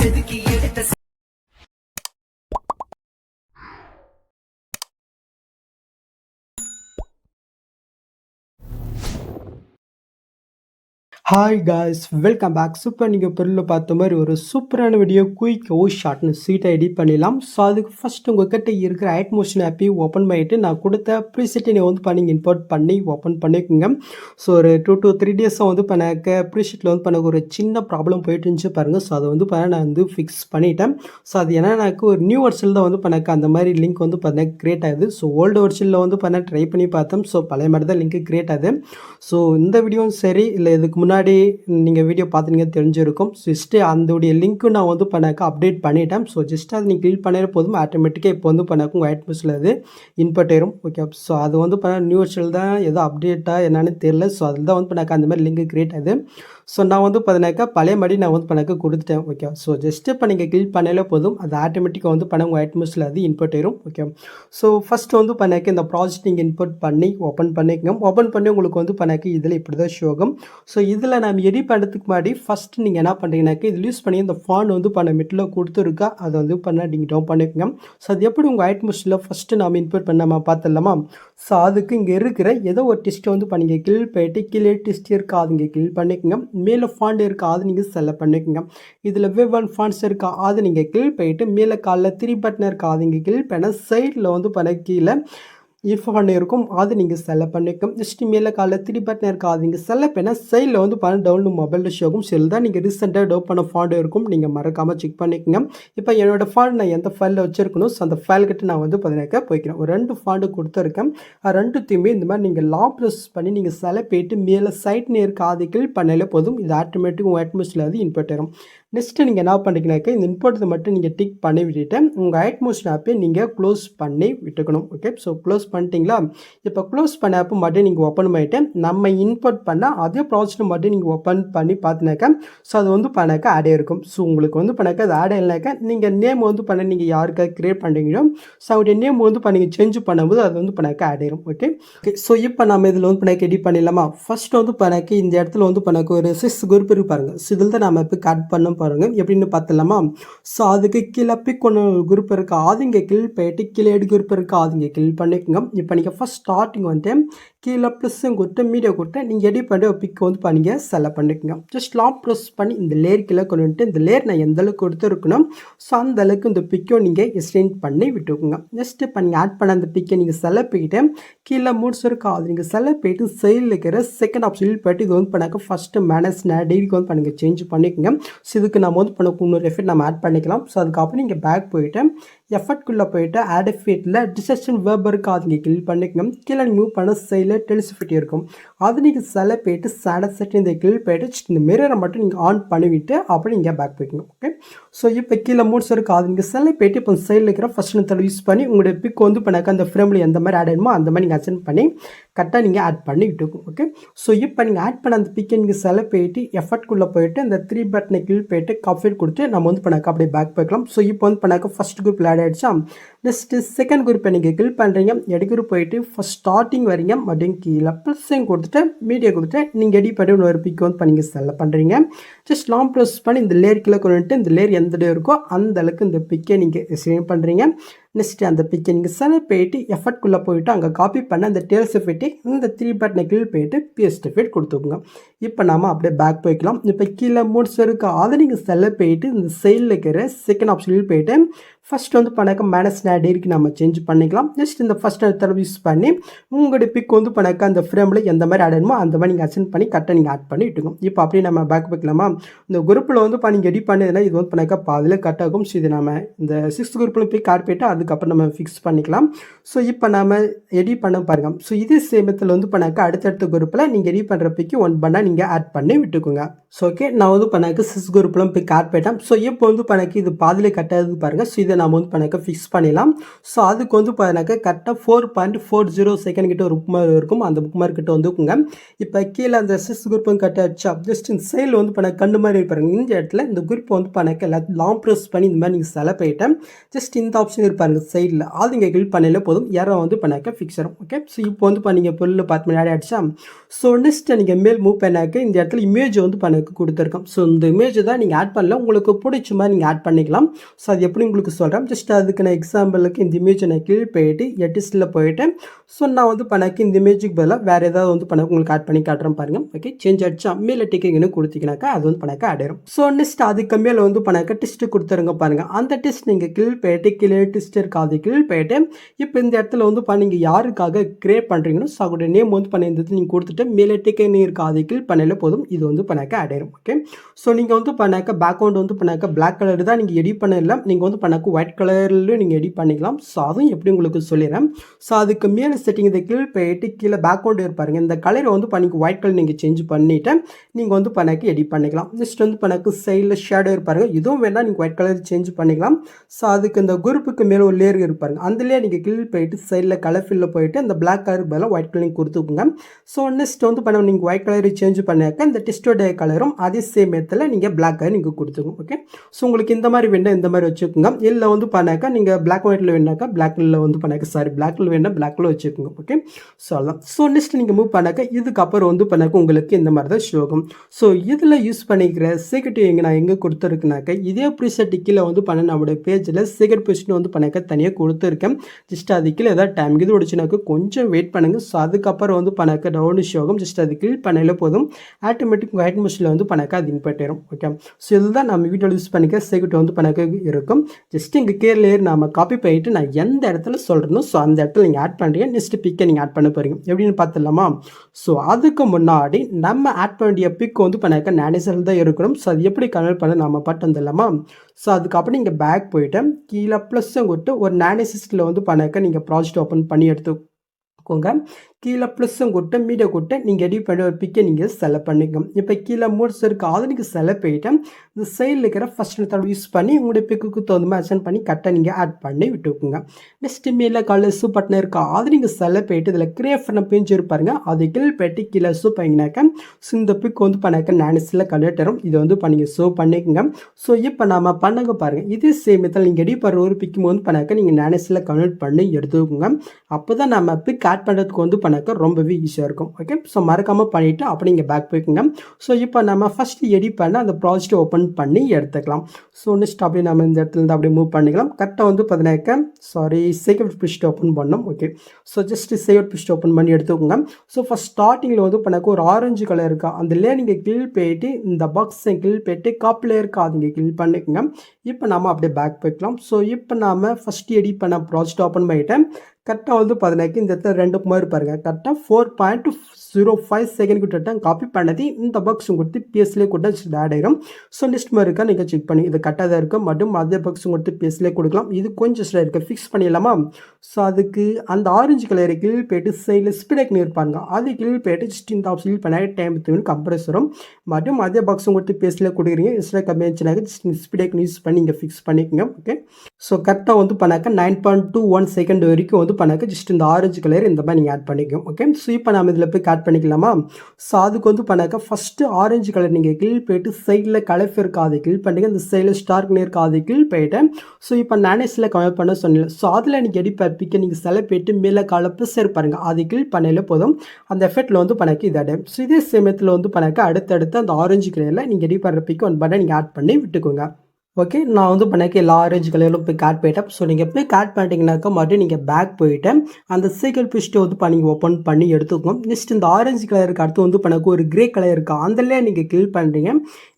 செதுக்கி எடுத்த hi guys welcome back super நீங்கள் பொருளில் பார்த்த மாதிரி ஒரு சூப்பரான வீடியோ குயிக் ஓ ஷார்ட்னு சீட்டை எடிட் பண்ணிடலாம். ஸோ அதுக்கு ஃபஸ்ட் உங்ககிட்ட இருக்கிற ஆட் மோஷன் ஆப்பி ஓப்பன் பண்ணிவிட்டு நான் கொடுத்த ப்ரீசெட்டை நீங்கள் வந்து பண்ணி இம்போர்ட் பண்ணி ஓப்பன் பண்ணிக்கோங்க. ஸோ ஒரு டூ டூ த்ரீ டேஸாக வந்து பண்ணக்க ப்ரீசெட்டில் வந்து பண்ண ஒரு சின்ன ப்ராப்ளம் போயிட்டு இருந்துச்சு பாருங்கள் ஸோ அதை வந்து பண்ண நான் வந்து ஃபிக்ஸ் பண்ணிட்டேன். ஸோ அது ஏன்னா எனக்கு ஒரு நியூ வருஷனில் தான் வந்து பண்ணாக்க அந்த மாதிரி லிங்க் வந்து பண்ண கிரியேட் ஆகுது. ஸோ ஓல்டு வருஷனில் வந்து பண்ண ட்ரை பண்ணி பார்த்தேன். ஸோ பழைய மாதிரி தான் லிங்க் கிரியேட் ஆகுது. ஸோ இந்த வீடியோவும் சரி இல்லை இதுக்கு முன்னாடி முன்னாடி நீங்கள் வீடியோ பார்த்துனீங்க தெரிஞ்சிருக்கும். ஜஸ்ட்டு அதோடைய லிங்க்கும் நான் வந்து பண்ணாக்க அப்டேட் பண்ணிட்டேன். ஸோ ஜஸ்ட் அதை நீங்கள் கிளிக் பண்ணிட போதும். ஆட்டோமேட்டிக்காக இப்போ வந்து பண்ணாக்க உங்கள் ஆட் மிஸ்ஸில் அது இன்பட் ஆயிரும் ஓகே ஸோ அது வந்து பண்ண நியூ தான் ஏதோ அப்டேட்டாக என்னன்னு தெரில ஸோ அதில் தான் வந்து பண்ணாக்க அந்த மாதிரி லிங்க் கிரியேட் ஆகுது. ஸோ நான் வந்து பார்த்தீங்கன்னாக்கா பழைய மாதிரி நான் வந்து பணக்கு கொடுத்துட்டேன் ஓகே ஸோ ஜஸ்ட்டு இப்போ நீங்கள் கிளிக் பண்ணாலே போதும். அது ஆட்டோமேட்டிக்காக வந்து பணம் உங்கள் ஆட் அது இன்பட் ஆயிரும் ஓகே ஸோ ஃபஸ்ட்டு வந்து பண்ணாக்க இந்த ப்ராஜெக்ட் நீங்கள் இன்புட் பண்ணி ஓப்பன் பண்ணிக்கங்க. ஓப்பன் பண்ணி உங்களுக்கு வந்து பண்ணாக்க இதில் இப்படி தான் ஷோகம் ஸோ இதில் நம்ம எடிட் பண்ணுறதுக்கு முன்னாடி ஃபஸ்ட்டு நீங்கள் என்ன பண்ணுறீங்கனாக்கா இதில் யூஸ் பண்ணி இந்த ஃபான் வந்து பண்ண மிட்டில் கொடுத்துருக்கா அதை வந்து பண்ண நீங்கள் டவுன் பண்ணிக்கோங்க. ஸோ அது எப்படி உங்கள் ஐட்டமிஸ்டில் ஃபஸ்ட்டு நாம் இன்புட் பண்ணாமல் பார்த்துடலாமா ஸோ அதுக்கு இங்கே இருக்கிற ஏதோ ஒரு டெஸ்ட்டை வந்து பண்ணிங்க கில் போயிட்டு கீழே டெஸ்ட் இருக்கா அது இங்கே கில் பண்ணிக்கோங்க. மேலே ஃபாண்ட் இருக்கா அது நீங்கள் செலக்ட் பண்ணிக்கோங்க. இதில் வெவ் ஃபாண்ட்ஸ் இருக்கா அது நீங்கள் கிளிக் போயிட்டு மேலே காலில் த்ரீ பட்டன் இருக்கா அது நீங்கள் கிளிக் பண்ண சைடில் வந்து பண்ண கீழே இன்ஃபோ பண்ணி இருக்கும் அது நீங்கள் செல்ல பண்ணிக்கும். ஜஸ்ட் மேலே காலைல த்ரீ பட்டன் இருக்கா அது நீங்கள் செல்ல பண்ண சைடில் வந்து பண்ண டவுன்லோட் மொபைல் ஷோக்கும் செல் தான். நீங்கள் ரீசெண்டாக டவுட் பண்ண ஃபாண்ட் இருக்கும். நீங்கள் மறக்காமல் செக் பண்ணிக்கோங்க. இப்போ என்னோடய ஃபாண்ட் நான் எந்த ஃபைலில் வச்சிருக்கணும் ஸோ அந்த ஃபைல் கிட்ட நான் வந்து பார்த்தீங்கன்னாக்கா போய்க்கிறேன். ஒரு ரெண்டு ஃபாண்டு கொடுத்துருக்கேன். ரெண்டுத்தையுமே இந்த மாதிரி நீங்கள் லா ப்ரெஸ் பண்ணி நீங்கள் செல போயிட்டு மேலே சைட் நேருக்கு அது கிளிக் பண்ணாலே போதும். இது ஆட்டோமேட்டிக் ஒயிட் அட்மிஷனில் அது இன்புட் ஆகும் நெக்ஸ்ட்டு நீங்கள் என்ன பண்ணுறீங்கனாக்கா இந்த இம்போர்ட்டை மட்டும் நீங்கள் டிக் பண்ணி விட்டுட்டு உங்கள் ஐட்மோஷன் ஆப்பை நீங்கள் க்ளோஸ் பண்ணி விட்டுக்கணும். ஓகே ஸோ க்ளோஸ் பண்ணிட்டீங்களா? இப்போ க்ளோஸ் பண்ண ஆப்பு மட்டும் நீங்கள் ஓப்பன் பண்ணிவிட்டு நம்ம இன்போர்ட் பண்ணால் அதே ப்ராஜெக்ட் மட்டும் நீங்கள் ஓப்பன் பண்ணி பார்த்தினாக்கா ஸோ அது வந்து பண்ணாக்கா ஆடே இருக்கும். ஸோ உங்களுக்கு வந்து பண்ணாக்கா அது ஆடே இல்லைனாக்கா நீங்கள் நேம் வந்து பண்ண நீங்கள் யாருக்காக க்ரியேட் பண்ணுறீங்களோ ஸோ அவருடைய நேம் வந்து பண்ணி சேஞ்ச் பண்ணும்போது அது வந்து பண்ணாக்கா ஆட் ஓகே ஓகே ஸோ இப்போ நம்ம இதில் வந்து பண்ணாக்க எடிட் பண்ணிடலாமா? ஃபர்ஸ்ட் வந்து பண்ணாக்கி இந்த இடத்துல வந்து பண்ணாக்க ஒரு சிக்ஸ் குரூப் இருப்பாருங்க ஸோ இதில் தான் நம்ம இப்போ கட் பண்ண பாருங்க. எப்படின்னு பார்த்துலாமா ஸோ அதுக்கு கீழே பிக் குரூப் இருக்கா. அது இங்கே கில் போயிட்டு கீழே குரூப் இருக்கா. அது இங்கே கில் பண்ணிக்கோங்க. இப்போ நீங்கள் ஃபஸ்ட் ஸ்டார்டிங் வந்து கீழே ப்ளஸ்ஸும் கொடுத்து மீடியா கொடுத்து நீங்கள் எடிட் பண்ணி பிக்கை வந்து பண்ணிங்க செலக்ட் பண்ணிக்கோங்க. ஜஸ்ட் லாங் ப்ரெஸ் பண்ணி இந்த லேர் கீழே கொண்டு வந்துட்டு இந்த லேர் நான் எந்த அளவுக்கு கொடுத்துருக்கணும் ஸோ அந்த அளவுக்கு இந்த பிக்கை நீங்கள் எக்ஸ்டெண்ட் பண்ணி விட்டுருக்குங்க நெக்ஸ்ட் இப்போ நீங்கள் ஆட் பண்ண அந்த பிக்கை நீங்கள் செலக்ட் போயிட்டு கீழே மூட்ஸ் இருக்கா அது நீங்கள் செலக்ட் போயிட்டு சைடில் இருக்கிற செகண்ட் ஆப்ஷன் போயிட்டு இது வந்து பண்ணாக்க ஃபஸ்ட்டு மேனேஜ் டெய்லிக்கு வந்து பண்ணுங்கள் சேஞ்ச் பண்ணிக்கோங்க. ஸோ இதுக்கு நம்ம வந்து பண்ண இன்னொரு எஃபெக்ட் நம்ம ஆட் பண்ணிக்கலாம். ஸோ அதுக்கப்புறம் நீங்கள் பேக் போயிட்டு எஃபர்ட்குள்ளே போயிட்டு ஆட் ஃபீட்டில் டிசெக்ஷன் வேர்ப் இருக்கா அது நீங்கள் கில் பண்ணிக்கணும் கீழே மூவ் பண்ண சைடில் டெலிசிஃபிட்டி இருக்கும். அது நீங்கள் சில போயிட்டு சேட செட் இந்த கிளீல் போயிட்டு இந்த மிரரை மட்டும் நீங்கள் ஆன் பண்ணிவிட்டு அப்புறம் நீங்கள் பேக் போய்க்கணும் ஓகே ஸோ இப்போ கீழே மூட்ஸ் இருக்கா அது நீங்கள் செல்லை போயிட்டு இப்போ சைடில் இருக்கிற ஃபஸ்ட் மெத்தட் யூஸ் பண்ணி உங்களுடைய பிக் வந்து பண்ணாக்க அந்த ஃப்ரேமில் எந்த மாதிரி ஆட் ஆகணுமோ அந்த மாதிரி நீங்கள் அசென்ட் பண்ணி கரெக்டாக நீங்கள் ஆட் பண்ணி விட்டுக்கும் ஓகே ஸோ இப்போ நீங்கள் ஆட் பண்ண அந்த பிக்கை நீங்கள் சில போயிட்டு எஃபர்ட்குள்ளே போயிட்டு அந்த த்ரீ பட்டனை கில் போயிட்டு காஃபி கொடுத்து நம்ம வந்து பண்ணாக்க அப்படியே பேக் போய்க்கலாம். ஸோ இப்போ வந்து பண்ணாக்க ஃபஸ்ட் குரூப் ஆட் ஆகிடுச்சா நெக்ஸ்ட்டு செகண்ட் குரூப்பை நீங்கள் கில் பண்ணுறீங்க எடி குரூப் போயிட்டு ஃபஸ்ட் ஸ்டார்டிங் வரீங்க. மறுபடியும் கீழே ப்ளஸ்ஸையும் கொடுத்துட்டு மீடியா கொடுத்துட்டு நீங்கள் எடி பண்ணி ஒரு பிக் வந்து பண்ணி செல்ல பண்ணுறீங்க ஜஸ்ட் லாங் ப்ரெஸ் பண்ணி இந்த லேர் கீழே கொண்டுட்டு இந்த லேர் எந்த இடம் இருக்கோ அந்த அளவுக்கு இந்த பிக்கை நீங்கள் சேவ் பண்ணுறீங்க நெக்ஸ்ட்டு அந்த பிக்கை நீங்கள் செலக்ட் போயிட்டு எஃபர்ட்குள்ளே போயிட்டு அங்கே காப்பி பண்ண அந்த டேல்ஸ் எஃபெக்ட்டு இந்த த்ரீ பட்டனை கீழ் போயிட்டு பிஎஸ்டி எஃபெக்ட் கொடுத்துக்கோங்க. இப்போ நாம் அப்படியே பேக் போய்க்கலாம். இப்போ கீழே மூட்ஸ் இருக்கா. அதை நீங்கள் செலக்ட் போயிட்டு இந்த சைடில் இருக்கிற செகண்ட் ஆப்ஷனில் போயிட்டு ஃபஸ்ட் வந்து பண்ணாக்க மேனஸ் டேரிக்கு நம்ம சேஞ்ச் பண்ணிக்கலாம். ஜஸ்ட் இந்த ஃபஸ்ட் தடவை யூஸ் பண்ணி உங்களுடைய பிக் வந்து பண்ணாக்க அந்த ஃப்ரேமில் எந்த மாதிரி ஆட் அந்த மாதிரி நீங்கள் அசென்ட் பண்ணி கரெக்டாக நீங்கள் ஆட் பண்ணி விட்டுக்கோங்க. இப்போ அப்படியே நம்ம பேக் போய்க்கலாமா? இந்த குரூப்பில் வந்து இப்போ நீங்கள் எடிட் பண்ணதுனா இது வந்து பண்ணாக்க பாதியில் கட் ஆகும். ஸோ இது நம்ம இந்த சிக்ஸ்த் குரூப்பில் பிக் ஆட் போயிட்டு அதுக்கப்புறம் நம்ம ஃபிக்ஸ் பண்ணிக்கலாம். ஸோ இப்போ நம்ம எடிட் பண்ண பாருங்க. ஸோ இதே சேமத்தில் வந்து பண்ணாக்க அடுத்தடுத்த குரூப்பில் நீங்கள் எடிட் பண்ணுற பிக்கு ஒன் பண்ணால் நீங்கள் ஆட் பண்ணி விட்டுக்கோங்க. ஸோ ஓகே நான் வந்து பண்ணாக்க சிக்ஸ் குரூப்லாம் போய் கார்ட் போயிட்டேன். ஸோ இப்போ வந்து பண்ணாக்க இது பாதியில் கட் பாருங்கள் ஸோ இதை நம்ம வந்து பண்ணாக்க ஃபிக்ஸ் பண்ணிடலாம். ஸோ அதுக்கு வந்து பண்ணாக்க கரெக்டாக four point four zero second கிட்ட ஒரு புக் மார்க் இருக்கும். அந்த புக் மார்க் கிட்ட வந்துக்குங்க இப்போ கீழே அந்த சிக்ஸ் குரூப்பும் கட் ஆச்சா ஜஸ்ட் இந்த சைடில் வந்து பண்ண கண்டு மாதிரி இருப்பாருங்க இந்த இடத்துல இந்த குரூப் வந்து பண்ணாக்க எல்லாத்தையும் லாங் ப்ரெஸ் பண்ணி இந்த மாதிரி நீங்கள் செல போயிட்டேன். ஜஸ்ட் இந்த ஆப்ஷன் இருப்பாருங்க சைடில் அது இங்கே கிளிக் பண்ணல போதும். யாரோ வந்து பண்ணாக்க ஃபிக்ஸ் ஆகும் ஓகே ஸோ இப்போ வந்து இப்போ நீங்கள் பொருள் பார்த்து முன்னாடி ஆடிச்சா ஸோ நெக்ஸ்ட் நீங்கள் மேல் மூவ் பண்ணாக்க இந்த இடத்துல இமேஜ் வந்து பண்ண உங்களுக்கு கொடுத்துருக்கோம். ஸோ இந்த இமேஜ் தான் நீங்கள் ஆட் பண்ணல. உங்களுக்கு பிடிச்ச மாதிரி நீங்கள் ஆட் பண்ணிக்கலாம். ஸோ அது எப்படி உங்களுக்கு சொல்கிறேன் ஜஸ்ட் அதுக்கு நான் எக்ஸாம்பிளுக்கு இந்த இமேஜை நான் கீழே போயிட்டு எட்டிஸில் போயிட்டேன் ஸோ நான் வந்து பண்ணக்கு இந்த இமேஜுக்கு பதிலாக வேறு ஏதாவது வந்து பண்ண உங்களுக்கு ஆட் பண்ணி காட்டுறேன் பாருங்கள் ஓகே சேஞ்ச் ஆகிடுச்சா மேலே டிக்கிங்னு கொடுத்தீங்கனாக்கா அது வந்து பண்ணக்க ஆட் ஸோ நெக்ஸ்ட் அதுக்கு மேலே வந்து பண்ணக்க டெஸ்ட் கொடுத்துருங்க பாருங்கள் அந்த டெஸ்ட் நீங்கள் கீழ் போயிட்டு கீழே டெஸ்ட் இருக்காது கீழ் போயிட்டு இப்போ இந்த இடத்துல வந்து பண்ண நீங்கள் யாருக்காக கிரியேட் பண்ணுறீங்கன்னு ஸோ அதோட நேம் வந்து பண்ண இந்த நீங்கள் கொடுத்துட்டு மேலே டிக்கெட் இருக்காது கீழ் பண்ணல போதும். இது வந்து பணக்க ஆட் ஆயிரும் ஓகே ஸோ நீங்கள் வந்து பண்ணாக்க பேக்ரவுண்ட் வந்து பண்ணாக்க பிளாக் கலர் தான் நீங்கள் எடிட் பண்ணல நீங்கள் வந்து பண்ணாக்க ஒயிட் கலர்லையும் நீங்கள் எடிட் பண்ணிக்கலாம். ஸோ அதுவும் எப்படி உங்களுக்கு சொல்லிடுறேன். ஸோ அதுக்கு மேலே செட்டிங் இந்த கீழே போயிட்டு கீழே பேக்ரவுண்ட் இருப்பாருங்க இந்த கலரை வந்து பண்ணிக்கு ஒயிட் கலர் நீங்கள் சேஞ்ச் பண்ணிவிட்டு நீங்கள் வந்து பண்ணாக்க எடிட் பண்ணிக்கலாம். நெக்ஸ்ட் வந்து பண்ணாக்க சைடில் ஷேடோ இருப்பாருங்க இதுவும் வேணால் நீங்கள் ஒயிட் கலர் சேஞ்ச் பண்ணிக்கலாம். ஸோ அதுக்கு இந்த குரூப்புக்கு மேலே ஒரு லேயர் இருப்பாருங்க அந்தலேயே நீங்கள் கீழே போயிட்டு சைடில் கலர் ஃபில்லில் போயிட்டு அந்த பிளாக் கலர் பதிலாக ஒயிட் கலர் கொடுத்துக்குங்க. ஸோ நெக்ஸ்ட் வந்து பண்ண நீங்கள் ஒயிட் கலர் சேஞ்ச் பண்ணாக்க இந்த டெஸ்டோட கலரும் அதே சேமியத்தில் நீங்கள் பிளாக் நீங்கள் கொடுத்துக்கோங்க ஓகே ஸோ உங்களுக்கு இந்த மாதிரி வேணால் இந்த மாதிரி வச்சுக்கோங்க. இல்லை வந்து பண்ணாக்கா நீங்கள் பிளாக் ஒயிட்டில் வேணாக்கா பிளாக்ல வந்து பண்ணாக்கா சாரி பிளாக்ல வேணால் பிளாக்ல வச்சுக்கோங்க. ஓகே ஸோ அதான் ஸோ நெக்ஸ்ட் நீங்கள் மூவ் பண்ணாக்கா இதுக்கப்புறம் வந்து பண்ணாக்க உங்களுக்கு இந்த மாதிரி தான் ஷோகம் ஸோ இதில் யூஸ் பண்ணிக்கிற சீக்கிரட்டு எங்கே நான் எங்கே கொடுத்துருக்குனாக்கா இதே ப்ரீசெட் கீழே வந்து பண்ண நம்மளுடைய பேஜில் சீக்கிரட் பொசிஷன் வந்து பண்ணாக்க தனியாக கொடுத்துருக்கேன். ஜஸ்ட் அது கீழே ஏதாவது டைம் இது ஒடிச்சுனாக்க கொஞ்சம் வெயிட் பண்ணுங்கள் ஸோ அதுக்கப்புறம் வந்து பண்ணாக்க டவுன் ஷோகம் ஜஸ்ட் அது கிளிக் பண்ணல போதும். ஆட்டோமேட்டிக் ஒயிட் மிஷினில் வந்து பணக்க அது இன்பர்ட் ஆயிரும் ஓகே ஸோ இதுதான் நம்ம வீடியோ யூஸ் பண்ணிக்க சீக்கிரட் வந்து பணக்க இருக்கும். ஜஸ்ட் இங்கே கேர் லேயர் நம்ம காப்பி பண்ணிட்டு நான் எந்த இடத்துல சொல்கிறனோ ஸோ அந்த இடத்துல நீங்கள் ஆட் பண்ணுறீங்க நெக்ஸ்ட் பிக்கை நீங்கள் ஆட் பண்ண போகிறீங்க எப்படின்னு பார்த்துலாமா ஸோ அதுக்கு முன்னாடி நம்ம ஆட் பண்ண வேண்டிய பிக் வந்து பண்ணாக்க நேனிசல் தான் இருக்கணும். ஸோ அது எப்படி கன்வெர்ட் பண்ண நம்ம பாட்டு வந்துடலாமா? ஸோ அதுக்கப்புறம் நீங்கள் பேக் போயிட்டு கீழே ப்ளஸ்ஸும் கொடுத்து ஒரு நேனிசிஸ்டில் வந்து பண்ணாக்க நீங்கள் ப்ராஜெக்ட் ஓப்பன் பண்ணி எடுத்துக்கோங்க. கீழே ப்ளஸ்ஸும் கொடுத்து மீடியா கொடுத்து நீங்கள் எடிட் பண்ணி ஒரு பிக்கை நீங்கள் செலக்ட் பண்ணிக்கோங்க. இப்போ கீழே மூட்ஸ் இருக்குது அதை நீங்கள் செலக்ட் பண்ணிவிட்டு இந்த சைடில் இருக்கிற ஃபஸ்ட் மெத்தட் யூஸ் பண்ணி உங்களுடைய பிக்குக்கு தகுந்த மாதிரி அசன் பண்ணி கரெக்டாக நீங்கள் ஆட் பண்ணி விட்டுக்குங்க. நெக்ஸ்ட் மேலே கலர்ஸு பட்டன் இருக்கா அதை நீங்கள் செலக்ட் பண்ணிட்டு இதில் கிரியேட் பண்ண பேஞ்சு இருப்பாருங்க அதை கீழே போயிட்டு கீழே சூப் பண்ணிங்கனாக்க ஸோ இந்த பிக் வந்து பண்ணாக்க நானஸில் கன்வெர்ட் வரும் இதை வந்து பண்ணிங்க ஷோ பண்ணிக்கோங்க. ஸோ இப்போ நம்ம பண்ணுங்க பாருங்கள் இதே சேம் மெத்தட் நீங்கள் எடி பண்ணுற ஒரு பிக்கும் வந்து பண்ணாக்க நீங்கள் நானஸில் கன்வெர்ட் பண்ணி எடுத்துக்கோங்க. அப்போ தான் நம்ம பிக் ஆட் பண்ணுறதுக்கு வந்து பண்ணக்க ரொம்பவே ஈஸியாக இருக்கும். ஓகே ஸோ மறக்காமல் பண்ணிவிட்டு அப்போ நீங்கள் பேக் போய்க்குங்க. ஸோ இப்போ நம்ம ஃபஸ்ட்டு எடிட் பண்ண அந்த ப்ராஜெக்ட் ஓப்பன் பண்ணி எடுத்துக்கலாம். ஸோ நெக்ஸ்ட் அப்படியே நம்ம இந்த இடத்துல இருந்து அப்படியே மூவ் பண்ணிக்கலாம். கரெக்டாக வந்து பார்த்தீங்கன்னாக்க சாரி சேவ் பிஸ்ட் ஓப்பன் பண்ணோம். Okay so just save pissed open பண்ணி எடுத்துக்கோங்க. ஸோ ஃபஸ்ட் ஸ்டார்டிங்கில் வந்து பண்ணக்க ஒரு ஆரஞ்சு கலர் இருக்கா? அந்த லே நீங்கள் கில் போயிட்டு இந்த பாக்ஸை கில் போயிட்டு காப்பில் இருக்கா அது கில் பண்ணிக்கோங்க. இப்போ நம்ம அப்படியே பேக் போய்க்கலாம். ஸோ இப்போ நாம் ஃபஸ்ட் எடிட் பண்ண ப்ராஜெக்ட் ஓப்பன் பண்ணிவிட்டேன் கரெக்டாக வந்து பார்த்தீங்கன்னா இந்த இடத்துல ரெண்டு மாதிரி பாருங்கள் கரெக்டாக four point zero five second கிட்ட காப்பி பண்ணது இந்த பாக்ஸும் கொடுத்து பிஎஸ்லேயே கொடுத்து ஆட் ஆயிரும். ஸோ நெக்ஸ்ட் மாதிரி இருக்கா நீங்கள் செக் பண்ணி இது கரெக்டாக தான் இருக்கும் மற்றும் அதே பாக்ஸும் கொடுத்து பிஎஸ்லேயே கொடுக்கலாம். இது கொஞ்சம் ஸ்டாக இருக்குது ஃபிக்ஸ் பண்ணிடலாமா? ஸோ அதுக்கு அந்த ஆரஞ்சு கலர் கீழ் போயிட்டு சைடில் ஸ்பீடக் இருப்பாங்க அது கீழ் போயிட்டு ஜஸ்ட் இந்த ஆப்ஷன் பண்ண டைம் தூண் கம்ப்ரஸரும் மற்றும் அதே பாக்ஸும் கொடுத்து பேஸில் கொடுக்குறீங்க. இஸ்ல கம்மியாச்சுனாக்க இருந்துச்சுனாக்க யூஸ் பண்ணி இங்கே ஃபிக்ஸ் பண்ணிக்கோங்க. ஓகே ஸோ கரெக்டாக வந்து பண்ணாக்க nine point two one second வரைக்கும் வந்து பண்ணாக்க ஜஸ்ட் இந்த ஆரஞ்சு கலர் இந்த மாதிரி நீங்கள் ஆட் பண்ணிக்கோங்க. ஓகே ஸோ இப்போ நம்ம இதில் போய் ஆட் பண்ணிக்கலாமா? ஸோ அதுக்கு வந்து பண்ணாக்க ஃபஸ்ட்டு ஆரஞ்சு கலர் நீங்கள் கீழ் போயிட்டு சைடில் கலஃப் இருக்காது கீழ் பண்ணிங்க இந்த சைடில் ஸ்டார்க் இருக்காது கீழ் போயிட்டேன் ஸோ இப்போ நானேஸில் கமெண்ட் பண்ண சொன்னேன் ஸோ அதில் நீங்கள் எடி பிக்க நீங்கள் செலக்ட் போயிட்டு மேலே கலப்பு சேர் பாருங்கள் அது கீழ் பண்ணல போதும். அந்த எஃபெக்ட்டில் வந்து பண்ணாக்க இது ஸோ இதே சமயத்தில் வந்து பண்ணாக்க அடுத்தடுத்து அந்த ஆரஞ்சு கலரில் நீங்கள் எடி பண்ணுற பிக்கு ஒன் பண்ண நீங்கள் ஆட் பண்ணி விட்டுக்கோங்க. ஓகே நான் வந்து பண்ணக்கு எல்லா ஆரஞ்சு கலரிலும் போய் காட் போயிட்டேன். ஸோ நீங்கள் போய் காட் பண்ணிட்டீங்கனாக்கா மறுபடியும் நீங்கள் பேக் போயிட்டேன் அந்த சைக்கிள் பிஸ்ட்டை வந்து பண்ணி ஓப்பன் பண்ணி எடுத்துக்கோங்க. நெக்ஸ்ட் இந்த ஆரஞ்சு கலருக்கு அடுத்து வந்து பண்ணக்கு ஒரு கிரே கலர் இருக்கா. அதில் நீங்கள் கில் பண்ணுறீங்க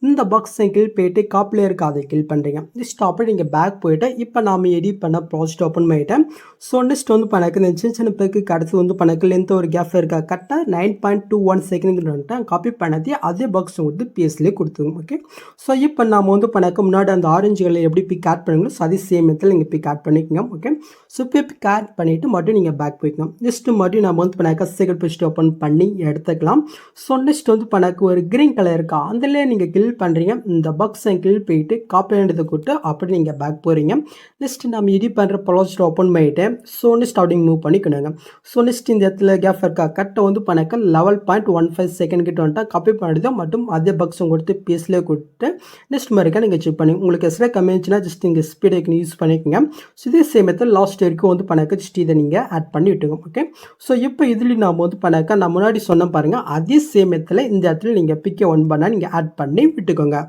இந்த பாக்ஸை கில் போயிட்டு காப்பில் இருக்க. அதை கில் பண்ணுறீங்க நெக்ஸ்ட் அப்படி நீங்கள் பேக் போயிட்டு இப்போ நாம் எடிட் பண்ண ப்ராஜெக்ட் ஓப்பன் பண்ணிட்டேன். ஸோ நெக்ஸ்ட் வந்து பண்ணக்கு இந்த சின்ன சின்ன பேருக்கு அடுத்து வந்து பண்ணக்கு லென்த் ஒரு கேப் இருக்கா. கரெக்டாக nine point two one second copy பண்ணதே அதே பாக்ஸ் வந்து பிஎஸ்லேயே கொடுத்துருங்க ஓகே ஸோ இப்போ நாம் வந்து பண்ணக்கு முன்னாடி அந்த ஆரஞ்சு கலர் எப்படி பிக் ஆட் பண்ணுங்களோ அதே சேம் இடத்துல நீங்கள் பிக் ஆட் பண்ணிக்கோங்க ஓகே ஸோ இப்போ பிக் ஆட் பண்ணிவிட்டு மறுபடியும் நீங்கள் பேக் போய்க்கலாம். நெக்ஸ்ட் மறுபடியும் நம்ம வந்து பண்ணாக்க செகண்ட் பிஸ்ட் ஓப்பன் பண்ணி எடுத்துக்கலாம். ஸோ நெக்ஸ்ட் வந்து பண்ணாக்க ஒரு கிரீன் கலர் இருக்கா. அதில் நீங்கள் கில் பண்ணுறீங்க இந்த பக்ஸை கில் போயிட்டு காப்பி எடுத்து கொடுத்து அப்படி நீங்கள் பேக் போகிறீங்க நெக்ஸ்ட் நம்ம இது பண்ணுற ப்ராஜெக்ட் ஓப்பன் பண்ணிவிட்டு ஸோ நெக்ஸ்ட் அப்படிங்க மூவ் பண்ணிக்கணுங்க. ஸோ நெக்ஸ்ட் இந்த இடத்துல கேப் இருக்கா? கரெக்டாக வந்து பண்ணாக்க eleven point one five second கிட்ட வந்துட்டா காப்பி பண்ணிடுது மட்டும் அதே பக்ஸும் கொடுத்து பீஸ்லேயே கொடுத்து நெக்ஸ்ட் மாதிரிக்கா நீங்கள் செக் பண்ணி உங்களுக்கு உங்களுக்கு எக்ஸ்ட்ரா கம்மியாச்சுன்னா ஜஸ்ட் நீங்கள் ஸ்பீட் யூஸ் பண்ணிக்கோங்க. ஸோ இதே சேம் மெத்தட் லாஸ்ட் வரைக்கும் வந்து பண்ணாக்க ஜஸ்ட் இதை நீங்கள் ஆட் பண்ணி விட்டுங்க ஓகே ஸோ இப்போ இதுலேயும் நாம் வந்து பண்ணாக்க நான் முன்னாடி சொன்ன பாருங்கள் அதே சேம் இந்த இடத்துல நீங்கள் பிக்கை ஒன் பண்ணால் நீங்கள் ஆட் பண்ணி விட்டுக்கோங்க.